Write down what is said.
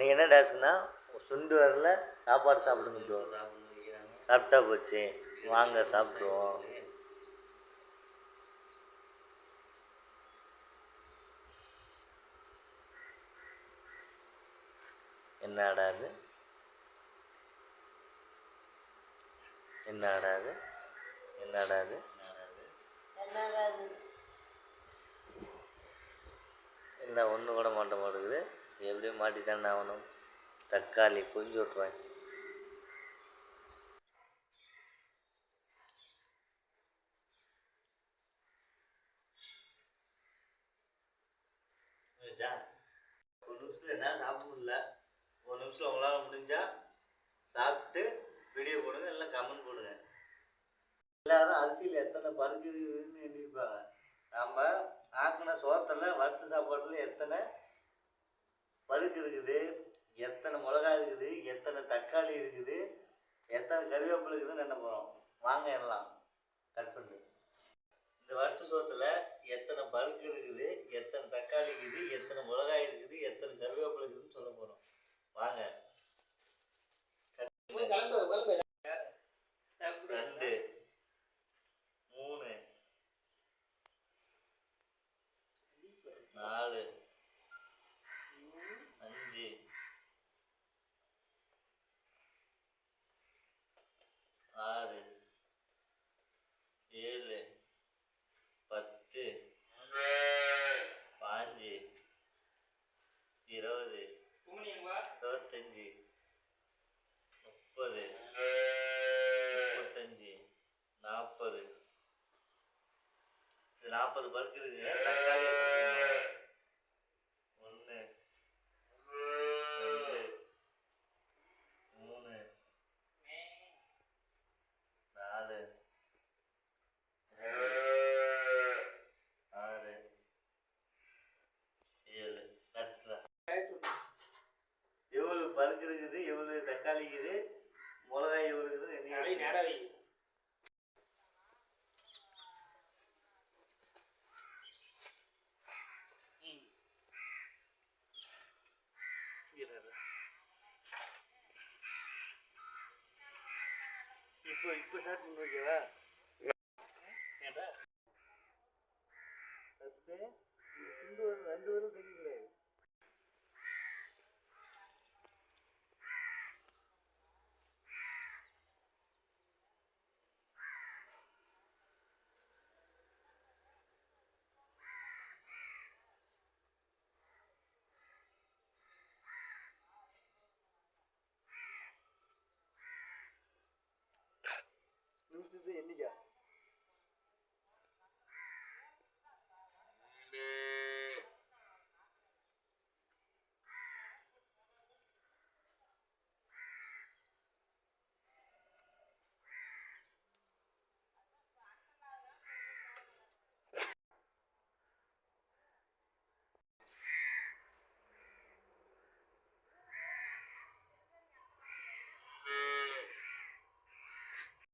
நீங்கள் என்ன டாஸ்க்குன்னா சுண்டு வரல சாப்பாடு சாப்பிடுங்க சாப்பிட்டா போச்சு. வாங்க சாப்பிடுவோம் என்னடா இது என்னடா இது என்னடா இது என்ன ஒன்று கூட மாட்ட மாட்டேங்குது எப்படியும் மாட்டி தானே ஆகணும். தக்காளி கொஞ்சம் விட்ருவேன் ஒரு நிமிஷத்தில் என்ன சாப்பிட முடியல. ஒரு நிமிஷம் உங்களால் முடிஞ்சா சாப்பிட்டு வீடியோ போடுங்க இல்லை கமெண்ட் போடுங்க. எல்லாரும் அரிசியில் எத்தனை பருக்கு இருக்குதுன்னு எண்ணிருப்பாங்க நம்ம ஆக்கின சோத்தில் வறுத்த சாப்பாட்டில் எத்தனை பழுக்கு இருக்குது எத்தனை மிளகாய் இருக்குது எத்தனை தக்காளி இருக்குது எத்தனை கருவேப்பிலை இருக்குதுன்னு என்ன போகிறோம் வாங்க எல்லாம் கட் பண்ணு. இந்த வறுத்து சோத்தில் எத்தனை பழுக்கு இருக்குது எத்தனை தக்காளி இருக்குது எத்தனை மிளகாய் இருக்குது எத்தனை கருவேப்பிலை இருக்குதுன்னு சொல்ல போகிறோம் வாங்க ரெண்டு மூணு நாலு அஞ்சு ஆறு ஏழு பத்து பாஞ்சு இருபது இருபத்தஞ்சி முப்பது முப்பத்தஞ்சு நாற்பது இது நாற்பது பருக்கு இருக்கு தக்காளி ஒன்று ரெண்டு. மூணு. நாலு. ஆறு. ஏழு. கட்டுறா. எவ்வளவு பருக்கு இருக்குது எவ்வளவு தக்காளி இருக்குது மிளகாய் எவ்வளோ இருக்குது என்ன இப்போ இப்போ ஸ்டார்ட் பண்ணுவீங்களா ஓகேவா ஏண்டா எண்ணிக்கா